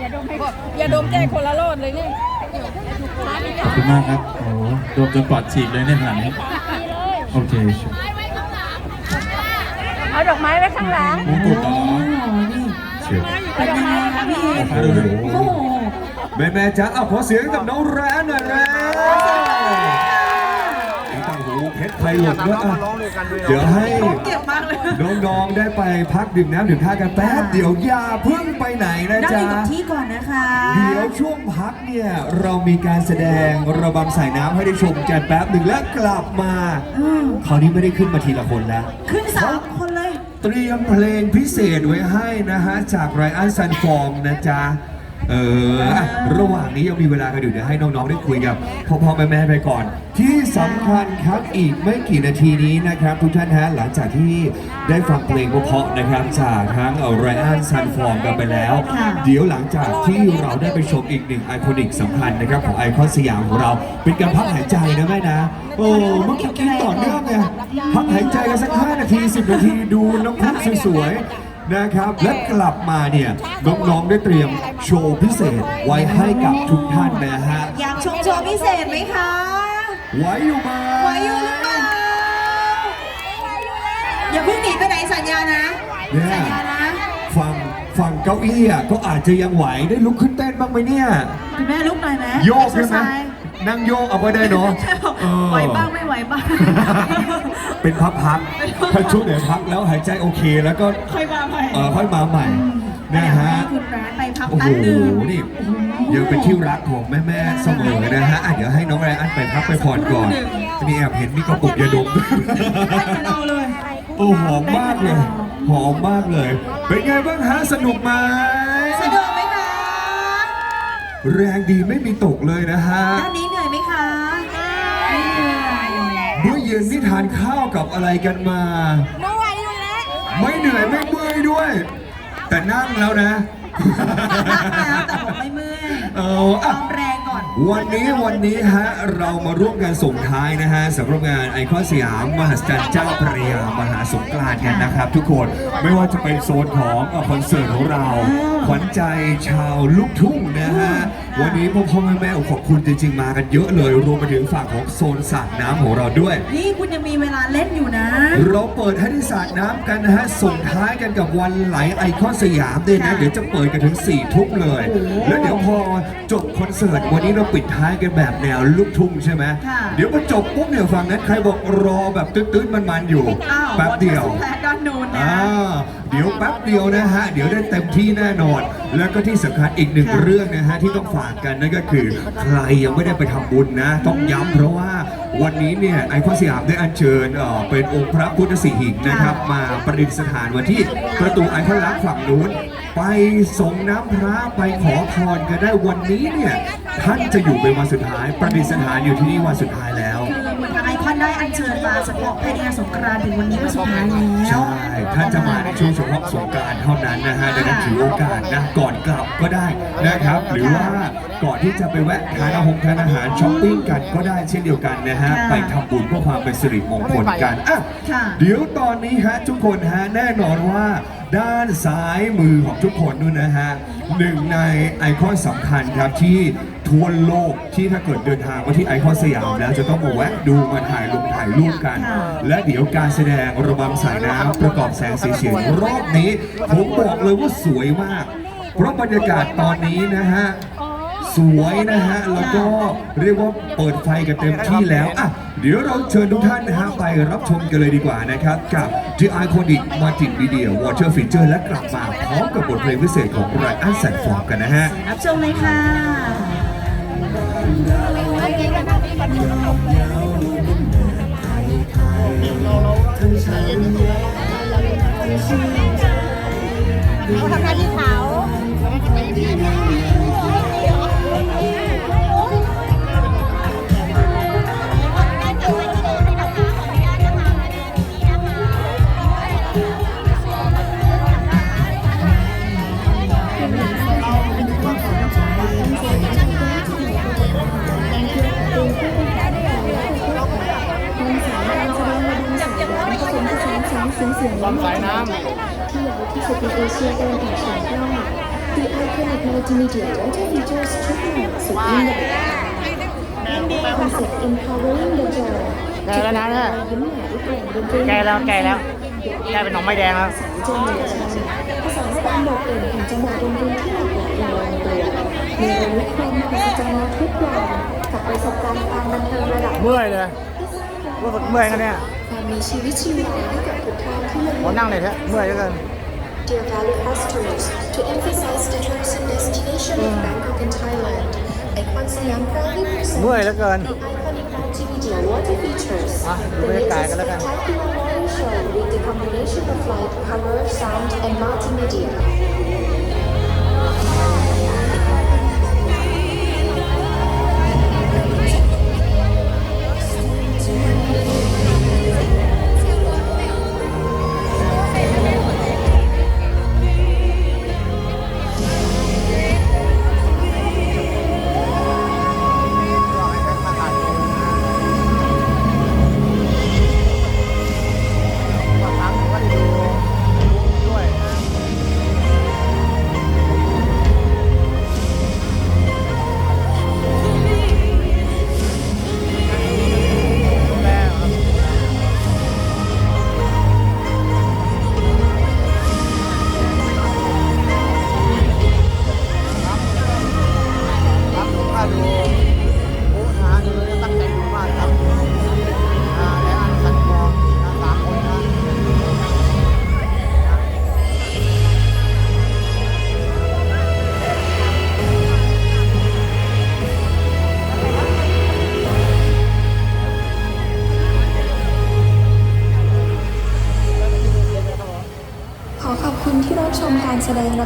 อย่าดมให้อย่าดมแจกคนละโลดเลยนี่ขอบคุณมากครับโอ้โหรวมจนปลอดฉีกเลยในขณะนี้โอเคเอาดอกไม้ไว้ข้างหลังมงกุฎเหรอเชิญเอาดอกไม้ไว้ข้างหลังโอ้โหโอ้โหแม่แม่ๆจ๊ะเอาขอเสียงกับน้องแรนหน่อยแล้วต่างหู เพชรไทยหลดด้วยอะเดี๋ยวให้เก็บมากเลยน้องๆได้ไปพักดื่มน้ำดื่มท่ากันแป๊บเดี๋ยวอย่าเพิ่งไปไหนนะนั่งอจ๊ะยู่กับที่ก่อนนะคะ เดี๋ยวช่วงพักเนี่ยเรามีการแสดงระบำสายน้ำให้ได้ชมกันแป๊บหนึ่งแล้วกลับมาอืมคราวนี้ไม่ได้ขึ้นมาทีละคนแล้ว ขึ้นสามคนเลย เตรียมเพลงพิเศษไว้ให้นะฮะจากไรอันซันฟอร์มนะจ๊ะ เอออะระหว่างนี้ยังมีเวลากันอยู่เดี๋ยวให้น้องๆได้คุยกับพ่อพ่อแม่แม่ๆไปก่อน ที่สำคัญครับอีกไม่กี่นาทีนี้นะครับ ทุกท่านฮะหลังจากที่ได้ฟังเพลงเพราะๆนะครับจากทั้งไรอันซันฟอร์มกันไปแล้ว เดี๋ยวหลังจากที่เราได้ไปชมอีกหนึ่งไอคอนิกสำคัญนะครับของไอคอนสยามของเราเป็นการพักหายใจนะแม่นะโอ้เมื่อกี้กินต่อเนื่องไงพักหายใจกันสัก5นาที 10 นาทีดูน้องพุกสวยๆ นะครับ และกลับมาเนี่ยน้องๆได้เตรียมโชว์พิเศษไว้ให้กับทุกท่านนะฮะอยากชมโชว์พิเศษไหมคะไว้อยู่ไหมไหวอยู่หรือเปล่าอย่าเพิ่งหนีไปไหนสัญญานะเนี่ยสัญญานะฝั่งฝั่งเก้าอี้อะก็อาจจะยังไหวได้ลุกขึ้นเต้นบ้างไหมเนี่ยคุณแม่ลุกหน่อยไหมโยกใช่ไหมเอ็กซ์ซส์ นั่งโยกเอาไว้ได้เนาะ ใช่ค่ะเออไหวบ้างไม่ไหวบ้าง เป็นพักๆถ้าช่วงไหนพักแล้วหายใจโอเคแล้วก็ค่อยมาใหม่เออค่อยมาใหม่ นะฮะให้คุณแร้นไปพักโอ้โหแป๊บหนึงนี่ยังเป็นที่รักของแม่ๆเสมอนะฮะอะเดี๋ยวให้น้องไรอันไปพักไปผ่อนก่อนมีแอบเห็นมีกระปุกยาดมด้วยให้กันเอาเลย โอ้หอมมากเลย หอมมากเลย เป็นไงบ้างฮะสนุกไหม สะดวกไหมคะแรงดีไม่มีตกเลยนะฮะ ด้านนี้ ย็นนี่ทานข้าวกับอะไรกันมา หนูไหวอยู่แล้วไม่เหนื่อยไม่เมื่อยด้วย แต่นั่งแล้วนะแล้วแต่ผมไม่เมื่อยเออต้อะองแรงก่อน วันนี้วันนี้ฮะเรามาร่วมกันส่งท้ายนะฮะสำหรับงานไอคอนสยามมหัศจรรย์เจ้าพระยามหาสงกรานต์กันนะครับทุกคนไม่ว่าจะเป็นโซนของเอ่อคอนเสิร์ตของเรา ขวัญใจชาวลูกทุ่งนะฮะ วันนี้พ่อพ่อแม่แม่ขอบคุณจริง ๆ มากันเยอะเลย รวมไปถึงฝั่งของโซนสระน้ำของเราด้วย นี่คุณยังมีเวลาเล่นอยู่นะ เราเปิดให้ได้สาดน้ำกันนะฮะ ส่งท้ายกันกับวันไหลไอคอนสยามด้วยนะ ค่ะเดี๋ยวจะเปิดกันถึง4ี่ทุ่มเลย โอ้โหแล้วเดี๋ยวพอจบคอนเสิร์ตวันนี้เราปิดท้ายกันแบบแนวลูกทุ่งใช่ไหม ค่ะ เดี๋ยวพอจบปุ๊บเนี่ยฝั่งนั้นใครบอกรอแบบตื้นๆมันๆอยู่ อ้าวแป๊บเดียวแพ้ด้านนู้นนะ อ่า เดี๋ยวแป๊บเดียวนะฮะ เดี๋ยวได้เต็มที่แน่นอน แล้วก็ที่สำคัญอีกหนึ่งเรื่องนะฮะที่ต้องฝากกันนั่นก็คือ ใครยังไม่ได้ไปทำบุญนะ ต้องย้ำเพราะว่าวันนี้เนี่ยไอคอนสยามได้อัญเชิญเอ่อเป็นองค์พระพุทธสิหิงค์นะครับ มาประดิษฐานวันที่ประตูไอคอนลักษณ์ฝั่งนู้น ไปส่งน้ำพระไปขอพรกันได้วันนี้เนี่ยท่านจะอยู่เป็นวันสุดท้าย ประดิษฐานอยู่ที่นี่วันสุดท้ายแล้ว คือ ไอคอนได้อัญเชิญมาเฉพาะภายในงานสงกรานต์ถึงวันนี้วันสุดท้ายแล้ว ใช่ท่านจะมาในช่วงเฉพาะสงกรารเท่านั้นนะฮะดังนั้นถือโอกาสนะก่อนกลับก็ได้นะครับ หรือว่าก่อนที่จะไปแวะทานอาหารทานอาหารช้อปปิ้งกันก็ได้เช่นเดียวกันนะฮะค่ะไปทำบุญเพื่อความเป็นสิริมงคลกันอะค่ะ เดี๋ยวตอนนี้ฮะทุกคนฮะแน่นอนว่า ด้านซ้ายมือของทุกคนนู่นนะฮะหนึ่งในไอคอนสำคัญครับที่ ทั่วโลกที่ถ้าเกิดเดินทางมาที่ไอคอนสยามแล้วจะต้องมาแวะดูมาถ่ายลงถ่ายรูปกันค่ะและเดี๋ยวการแสดงระบำสายน้ำประกอบแสงสีเสียงรอบนี้ ผมบอกเลยว่าสวยมาก เพราะบรรยากาศตอนนี้นะฮะสวยนะฮะ แล้วก็เรียกว่าเปิดไฟกันเต็มที่แล้วอะเดี๋ยวเราเชิญทุกท่านนะฮะไปรับชมกันเลยดีกว่านะครับ กับ The Iconic Magic Video Water Feature และกลับมาพร้อมกับบทเพลงพิเศษของไรอันแสนฟอร์มกันนะฮะ รับชมเลยค่ะ เขาทำหน้าที่เขา ความสายน้ำที่ใหญ่ที่สุดในเอเชียตะวันออกเฉียงใต้ The Iconic multimedia water features ทุกหมวดสุดยิ่งใหญ่คอนเซ็ปต์ empowering the joy แก่แล้วนะเนี่ยยิ้มหวานเปลี่ยนดนตรีแก่แล้วแก่แล้วแก่เป็นหนองไม้แดงแล้วเจเนอเรชันผสานความโดดเด่นของจังหวะดนตรีที่หลากหลายอย่างลงตัวมีระลึกความมหัศจรรย์ทุกวันกับประสบการณ์ความบันเทิงระดับเมื่อยเลย รู้สึกเมื่อยกันเนี่ยความมีชีวิตชีวาให้กับทุกท่านที่มาโหนั่งเลยเถอะเมื่อยเหลือเกิน Dear valued customers, to emphasize the tourism destination of Bangkok and Thailand, Icon Siam proudly เมื่อย presents เหลือเกิน the iconic multimedia water features. Ah, the boleh latest kaya ka lang. spectacular water show with the combination of light, color, sound, and multimedia.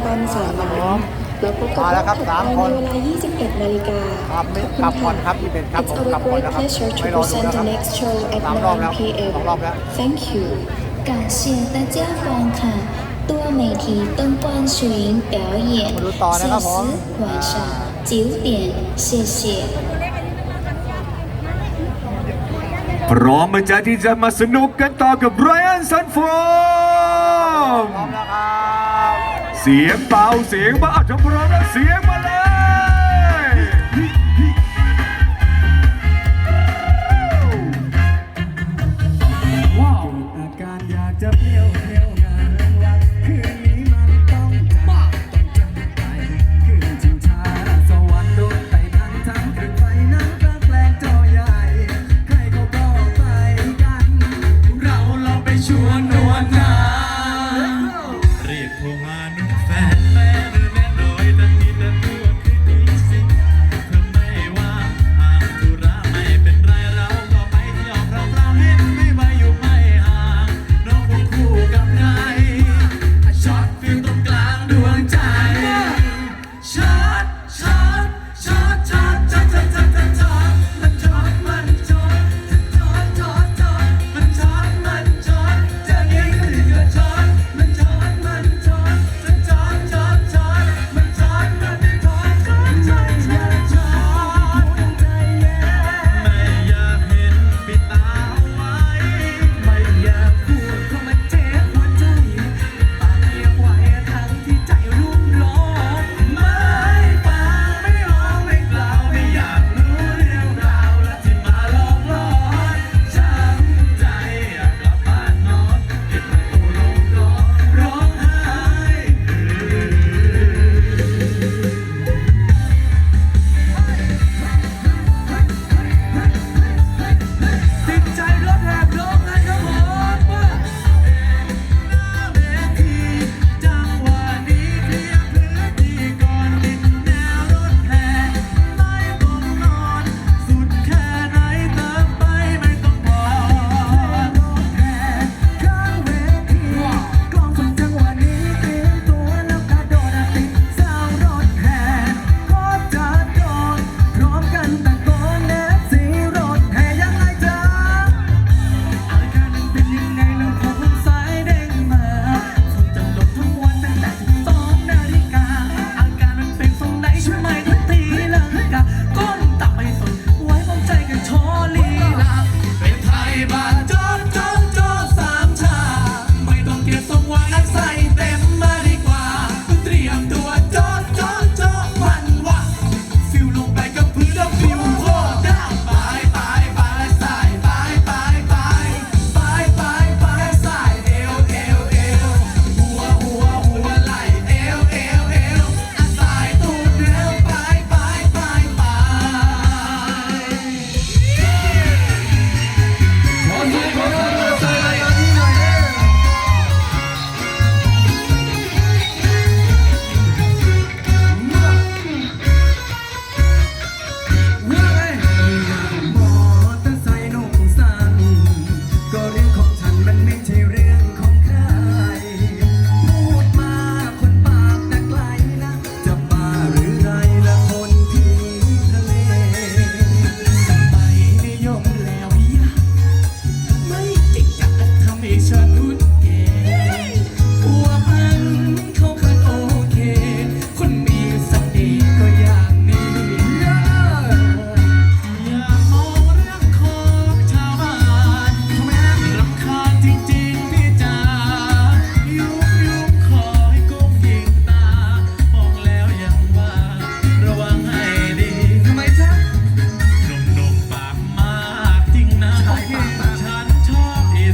การแสดงระบำสายน้ำแล้วพบกับ มาแล้วครับ รอบ สาม ถัด คน ไปในเวลา 21 นาฬิกา ครับไม่กลับก่อนครับที่เป็นครับ It's ผม our กลับก่อน great นะครับ pleasure to ไม่รอดู present นะค the รับ next show at สามรอบแล้ว 9 p.m. สองรอบแล้ว Thank you. 感谢大家观看多媒体灯光秀表演， มาดูต่อนะครับผม 晚上九点，谢谢。 พร้อมไหมาจ้าที่จะมาสนุกกันต่อกับ Ryan Sunform พร้อมแล้วครับ เสียงเบาเสียงมาอัดพร้อมแล้วเสียงมา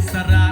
cerrar.